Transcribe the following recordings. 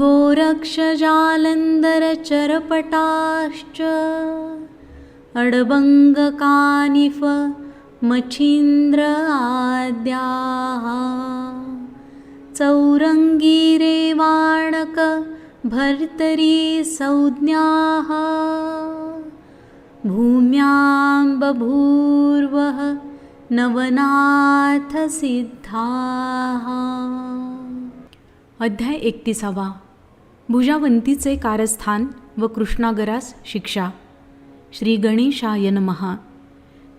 गोरक्षजालन्धरचरपटाश्च अडबङ्गकानिफ मच्छीन्द्र आद्याः चौरङ्गीरेवाणक भर्तरी संज्ञाः भूम्यां बभूर्वः नवनाथसिद्धाः। अध्याय एकतीसावा। भुजावंतीचे कारस्थान व कृष्णागरास शिक्षा. श्री गणेशाय नमहा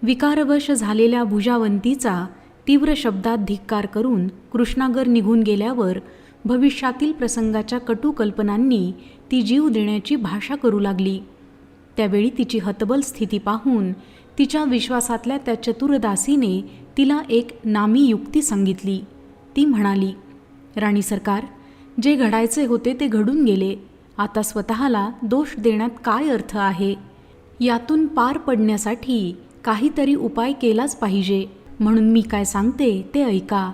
विकारवश झालेल्या भुजावंतीचा तीव्र शब्दात धिक्कार करून कृष्णागर निघून गेल्यावर भविष्यातील प्रसंगाच्या कटू कल्पनांनी ती जीव देण्याची भाषा करू लागली. त्यावेळी तिची हतबल स्थिती पाहून तिच्या विश्वासातल्या त्या चतुरदासीने तिला एक नामी युक्ती सांगितली. ती म्हणाली राणी सरकार जे घडायचे होते ते घडून गेले. आता स्वतःला दोष देण्यात काय अर्थ आहे? यातून पार पडण्यासाठी काहीतरी उपाय केलाच पाहिजे. म्हणून मी काय सांगते ते ऐका.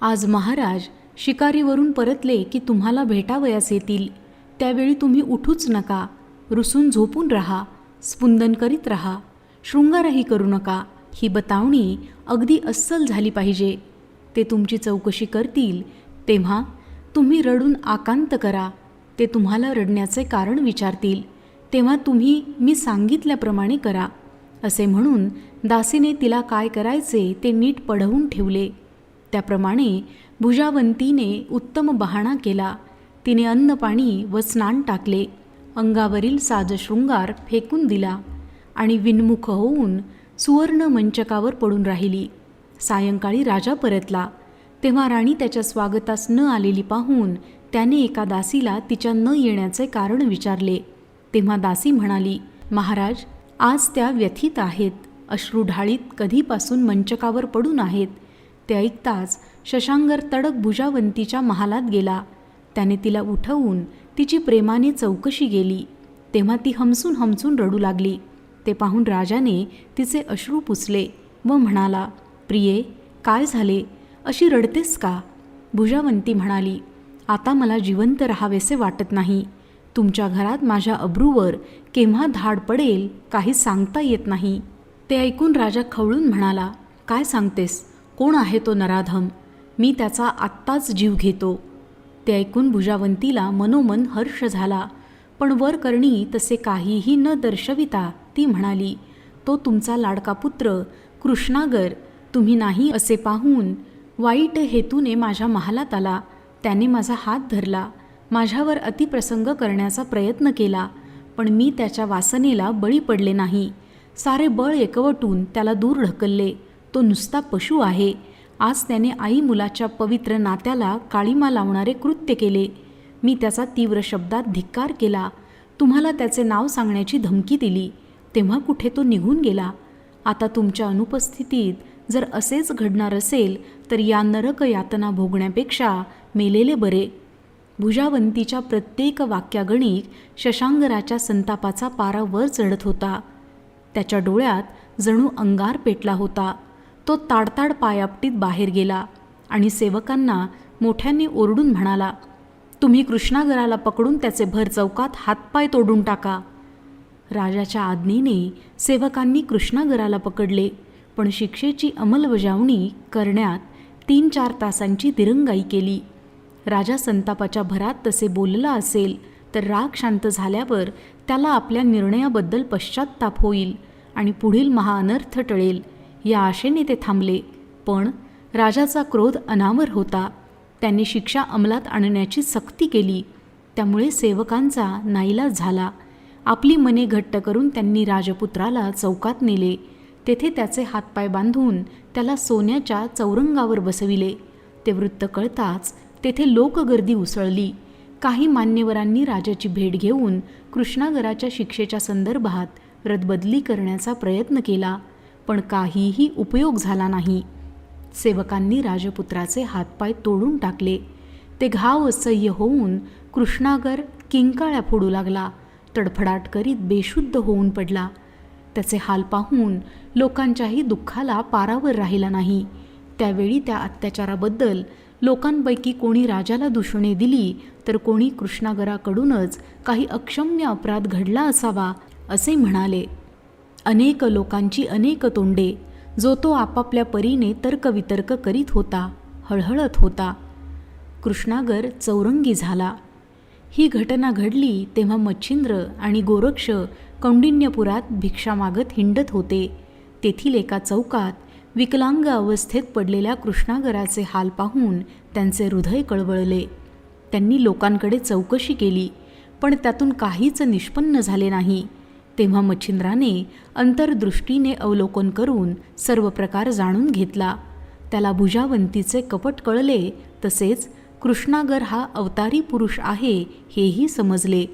आज महाराज शिकारीवरून परतले की तुम्हाला भेटावयास येतील. त्यावेळी तुम्ही उठूच नका. रुसून झोपून राहा. स्पुंदन करीत राहा. शृंगारही करू नका. ही बतावणी अगदी अस्सल झाली पाहिजे. ते तुमची चौकशी करतील तेव्हा तुम्ही रडून आकांत करा. ते तुम्हाला रडण्याचे कारण विचारतील. तेव्हा तुम्ही मी सांगितल्याप्रमाणे करा. असे म्हणून दासीने तिला काय करायचे ते नीट पढवून ठेवले. त्याप्रमाणे भुजावंतीने उत्तम बहाणा केला. तिने अन्नपाणी व स्नान टाकले. अंगावरील साजशृंगार फेकून दिला आणि विनमुख होऊन सुवर्ण मंचकावर पडून राहिली. सायंकाळी राजा परतला. तेव्हा राणी त्याच्या स्वागतास न आलेली पाहून त्याने एका दासीला तिच्या न येण्याचे कारण विचारले. तेव्हा दासी म्हणाली महाराज आज त्या व्यथित आहेत. अश्रू ढाळीत कधीपासून मंचकावर पडून आहेत. ते ऐकताच शशांगर तडक भुजावंतीच्या महालात गेला. त्याने तिला उठवून तिची प्रेमाने चौकशी केली. तेव्हा ती हमसून हमसून रडू लागली. ते पाहून राजाने तिचे अश्रू पुसले व म्हणाला प्रिये काय झाले? अशी रडतेस का? भुजावंती म्हणाली आता मला जिवंत राहावेसे वाटत नाही. तुमच्या घरात माझ्या अब्रूवर केव्हा धाड पडेल काही सांगता येत नाही. ते ऐकून राजा खवळून म्हणाला काय सांगतेस? कोण आहे तो नराधम? मी त्याचा आत्ताच जीव घेतो. ते ऐकून भुजावंतीला मनोमन हर्ष झाला पण वर करणी तसे काहीही न दर्शविता ती म्हणाली तो तुमचा लाडका पुत्र कृष्णागर तुम्ही नाही असे पाहून वाईट हेतूने माझ्या महालात आला. त्याने माझा हात धरला. माझ्यावर अतिप्रसंग करण्याचा प्रयत्न केला पण मी त्याच्या वासनेला बळी पडले नाही. सारे बळ एकवटून त्याला दूर ढकलले. तो नुसता पशु आहे. आज त्याने आई मुलाच्या पवित्र नात्याला काळीमा लावणारे कृत्य केले. मी त्याचा तीव्र शब्दात धिक्कार केला. तुम्हाला त्याचे नाव सांगण्याची धमकी दिली. तेव्हा कुठे तो निघून गेला. आता तुमच्या अनुपस्थितीत जर असेच घडणार असेल तर या नरक यातना भोगण्यापेक्षा मेलेले बरे. भुजावंतीच्या प्रत्येक वाक्यागणिक शशांगराच्या संतापाचा पारा वर चढत होता. त्याच्या डोळ्यात जणू अंगार पेटला होता. तो ताडताड पायापटीत बाहेर गेला आणि सेवकांना मोठ्यांनी ओरडून म्हणाला तुम्ही कृष्णागराला पकडून त्याचे भर चौकात हातपाय तोडून टाका. राजाच्या आज्ञेने सेवकांनी कृष्णागराला पकडले पण शिक्षेची अंमलबजावणी करण्यात तीन चार तासांची दिरंगाई केली. राजा संतापाच्या भरात तसे बोलला असेल तर राग शांत झाल्यावर त्याला आपल्या निर्णयाबद्दल पश्चात्ताप होईल आणि पुढील महाअनर्थ टळेल या आशेने ते थांबले. पण राजाचा क्रोध अनावर होता. त्यांनी शिक्षा अंमलात आणण्याची सक्ती केली. त्यामुळे सेवकांचा नाईलाज झाला. आपली मने घट्ट करून त्यांनी राजपुत्राला चौकात नेले. तेथे त्याचे हातपाय बांधून त्याला सोन्याच्या चौरंगावर बसविले. ते वृत्त कळताच तेथे लोकगर्दी उसळली. काही मान्यवरांनी राजाची भेट घेऊन कृष्णागराच्या शिक्षेच्या संदर्भात रदबदली करण्याचा प्रयत्न केला पण काहीही उपयोग झाला नाही. सेवकांनी राजपुत्राचे हातपाय तोडून टाकले. ते घाव असह्य होऊन कृष्णागर किंकाळ्या फोडू लागला. तडफडाट करीत बेशुद्ध होऊन पडला. त्याचे हाल पाहून लोकांच्याही दुःखाला पारावर राहिला नाही. त्यावेळी त्या अत्याचाराबद्दल लोकांपैकी कोणी राजाला दूषणे दिली तर कोणी कृष्णागराकडूनच काही अक्षम्य अपराध घडला असावा असे म्हणाले. अनेक लोकांची अनेक तोंडे जो तो आपापल्या परीने तर्कवितर्क करीत होता हळहळत होता. कृष्णागर चौरंगी झाला. ही घटना घडली तेव्हा मच्छिंद्र आणि गोरक्ष कौंडिन्यपुरात भिक्षा मागत हिंडत होते. तेथील एका चौकात विकलांग अवस्थेत पडलेल्या कृष्णागराचे हाल पाहून त्यांचे हृदय कळवळले. त्यांनी लोकांकडे चौकशी केली पण त्यातून काहीच निष्पन्न झाले नाही. तेव्हा मच्छिंद्राने अंतर्दृष्टीने अवलोकन करून सर्व प्रकार जाणून घेतला. त्याला भुजावंतीचे कपट कळले तसेच कृष्णागर हा अवतारी पुरुष आहे हेही समजले.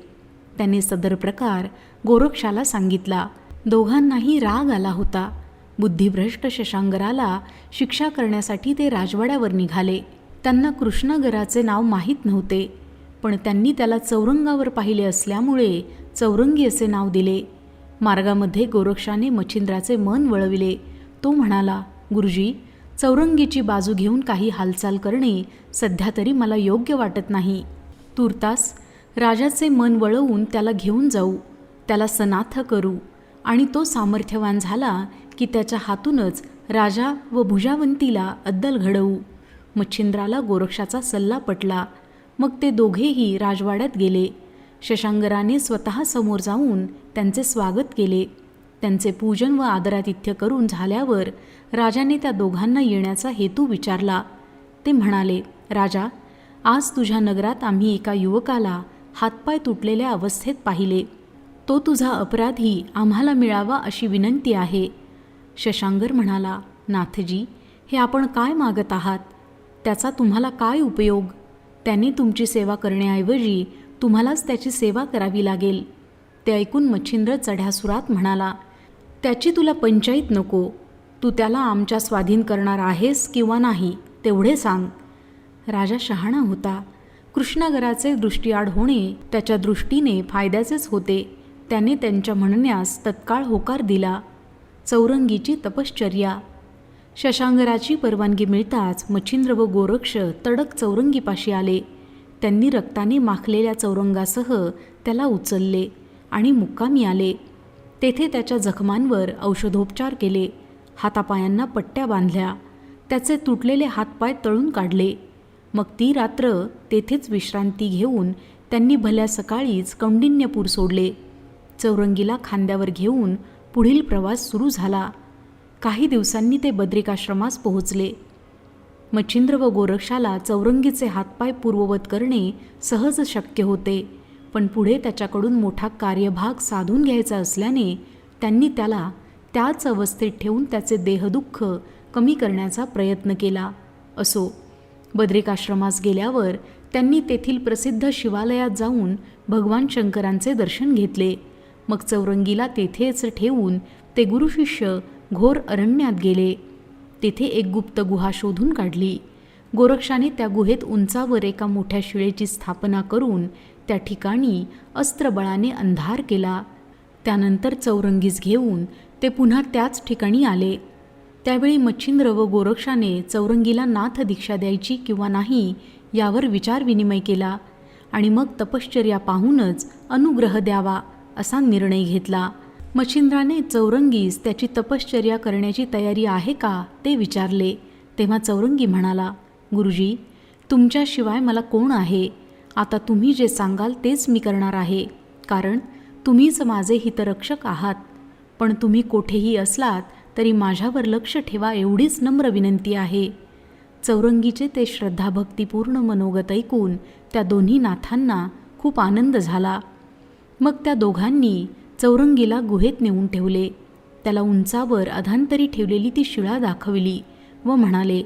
त्याने सदर प्रकार गोरक्षाला सांगितला. दोघांनाही राग आला होता. बुद्धिभ्रष्ट शशांगराला शिक्षा करण्यासाठी ते राजवाड्यावर निघाले. त्यांना कृष्णगराचे नाव माहीत नव्हते. पण त्यांनी त्याला चौरंगावर पाहिले असल्यामुळे चौरंगी असे नाव दिले. मार्गामध्ये गोरक्षाने मच्छिंद्राचे मन वळविले. तो म्हणाला गुरुजी चौरंगीची बाजू घेऊन काही हालचाल करणे सध्या तरी मला योग्य वाटत नाही. तुर्तास राजाचे मन वळवून त्याला घेऊन जाऊ. त्याला सनाथ करू. आणि तो सामर्थ्यवान झाला की त्याच्या हातूनच राजा व भुजावंतीला अद्दल घडवू. मच्छिंद्राला गोरक्षाचा सल्ला पटला. मग ते दोघेही राजवाड्यात गेले. शशांगराने स्वतः समोर जाऊन त्यांचे स्वागत केले. त्यांचे पूजन व आदरातिथ्य करून झाल्यावर राजाने त्या दोघांना येण्याचा हेतू विचारला. ते म्हणाले राजा आज तुझ्या नगरात आम्ही एका युवकाला हातपाय तुटलेल्या अवस्थेत पाहिले. तो तुझा अपराधी आम्हाला मिळावा अशी विनंती आहे. शशांगर म्हणाला नाथजी हे आपण काय मागत आहात? त्याचा तुम्हाला काय उपयोग? त्याने तुमची सेवा करण्याऐवजी तुम्हालाच त्याची सेवा करावी लागेल. ते ऐकून मच्छिंद्र चढ्यासुरात म्हणाला त्याची तुला पंचायत नको. तू त्याला आमच्या स्वाधीन करणार आहेस किंवा नाही तेवढे सांग. राजा शहाणा होता. कृष्णागराचे दृष्टीआड होणे त्याच्या दृष्टीने फायद्याचेच होते. त्याने त्यांच्या म्हणण्यास तत्काळ होकार दिला. चौरंगीची तपश्चर्या. शशांगराची परवानगी मिळताच मच्छिंद्र व गोरक्ष तडक चौरंगीपाशी आले. त्यांनी रक्ताने माखलेल्या चौरंगासह त्याला उचलले आणि मुक्कामी आले. तेथे त्याच्या जखमांवर औषधोपचार केले. हातापायांना पट्ट्या बांधल्या. त्याचे तुटलेले हातपाय तळून काढले. मग ती रात्र तेथेच विश्रांती घेऊन त्यांनी भल्या सकाळीच कौंडिन्यपूर सोडले. चौरंगीला खांद्यावर घेऊन पुढील प्रवास सुरू झाला. काही दिवसांनी ते बद्रिकाश्रमास पोहोचले. मच्छिंद्र व गोरक्षाला चौरंगीचे हातपाय पूर्ववत करणे सहज शक्य होते पण पुढे त्याच्याकडून मोठा कार्यभाग साधून घ्यायचा असल्याने त्यांनी त्याला त्याच अवस्थेत ठेवून त्याचे देहदुःख कमी करण्याचा प्रयत्न केला. असो बद्रिकाश्रमास गेल्यावर त्यांनी तेथील प्रसिद्ध शिवालयात जाऊन भगवान शंकरांचे दर्शन घेतले. मग चौरंगीला तेथेच ठेवून ते गुरुशिष्य घोर अरण्यात गेले. तेथे एक गुप्त गुहा शोधून काढली. गोरक्षाने त्या गुहेत उंचावर एका मोठ्या शिळेची स्थापना करून त्या ठिकाणी अस्त्रबळाने अंधार केला. त्यानंतर चौरंगीस घेऊन ते पुन्हा त्याच ठिकाणी आले. त्यावेळी मच्छिंद्र व गोरक्षाने चौरंगीला नाथ दीक्षा द्यायची किंवा नाही यावर विचारविनिमय केला आणि मग तपश्चर्या पाहूनच अनुग्रह द्यावा. असा निर्णय घेतला. मच्छिंद्राने चौरंगीस त्याची तपश्चर्या करण्याची तयारी आहे का ते विचारले. तेव्हा चौरंगी म्हणाला गुरुजी तुमच्याशिवाय मला कोण आहे? आता तुम्ही जे सांगाल तेच मी करणार आहे. कारण तुम्हीच माझे हितरक्षक आहात. पण तुम्ही कोठेही असलात तरी माझ्यावर लक्ष ठेवा एवढीच नम्र विनंती आहे. चौरंगीचे ते श्रद्धाभक्तीपूर्ण मनोगत ऐकून त्या दोन्ही नाथांना खूप आनंद झाला. मग त्या दोघांनी चौरंगीला गुहेत नेऊन ठेवले. त्याला उंचावर अधांतरी ठेवलेली ती शिळा दाखविली व म्हणाले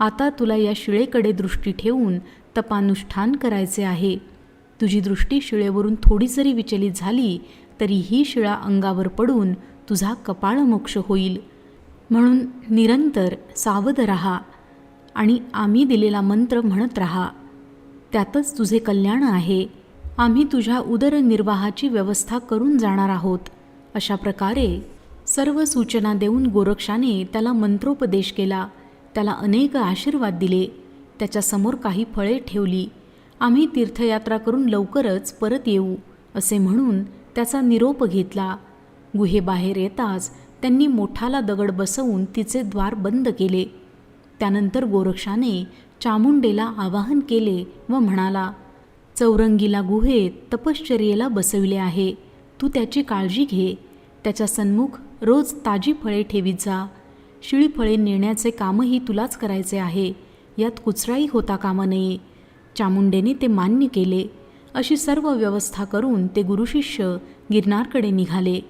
आता तुला या शिळेकडे दृष्टी ठेवून तपानुष्ठान करायचे आहे. तुझी दृष्टी शिळेवरून थोडी जरी विचलित झाली तरी ही शिळा अंगावर पडून तुझा कपाळमोक्ष होईल. म्हणून निरंतर सावध राहा आणि आम्ही दिलेला मंत्र म्हणत राहा. त्यातच तुझे कल्याण आहे. आम्ही तुझ्या उदरनिर्वाहाची व्यवस्था करून जाणार आहोत. अशा प्रकारे सर्व सूचना देऊन गोरक्षाने त्याला मंत्रोपदेश केला. त्याला अनेक आशीर्वाद दिले. त्याच्यासमोर काही फळे ठेवली. आम्ही तीर्थयात्रा करून लवकरच परत येऊ असे म्हणून त्याचा निरोप घेतला. गुहेबाहेर येताच त्यांनी मोठाला दगड बसवून तिचे द्वार बंद केले. त्यानंतर गोरक्षाने चामुंडेला आवाहन केले व म्हणाला चौरंगीला गुहेत तपश्चर्येला बसविले आहे. तू त्याची काळजी घे. त्याच्या सन्मुख रोज ताजी फळे ठेवीत जा. शिळी फळे नेण्याचे कामही तुलाच करायचे आहे. यात कुचराई होता कामा नये. चामुंडेने ते मान्य केले. अशी सर्व व्यवस्था करून ते गुरुशिष्य गिरनारकडे निघाले.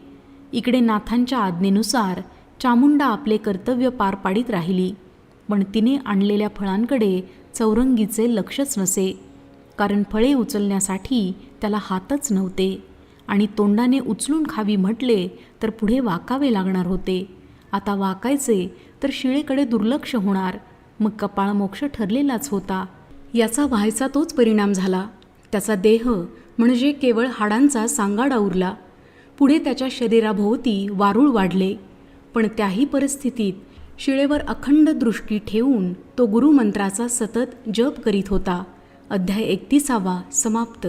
इकडे नाथांच्या आज्ञेनुसार चामुंडा आपले कर्तव्य पार पाडीत राहिली. पण तिने आणलेल्या फळांकडे चौरंगीचे लक्षच नसे. कारण फळे उचलण्यासाठी त्याला हातच नव्हते. आणि तोंडाने उचलून खावी म्हटले तर पुढे वाकावे लागणार होते. आता वाकायचे तर शिळेकडे दुर्लक्ष होणार. मग कपाळमोक्ष ठरलेलाच होता. याचा व्हायचा तोच परिणाम झाला. त्याचा देह म्हणजे केवळ हाडांचा सांगाडा उरला. पुढे त्याच्या शरीराभोवती वारूळ वाढले. पण त्याही परिस्थितीत शिळेवर अखंड दृष्टी ठेवून तो गुरुमंत्राचा सतत जप करीत होता. अध्याय एकतीसावा समाप्त.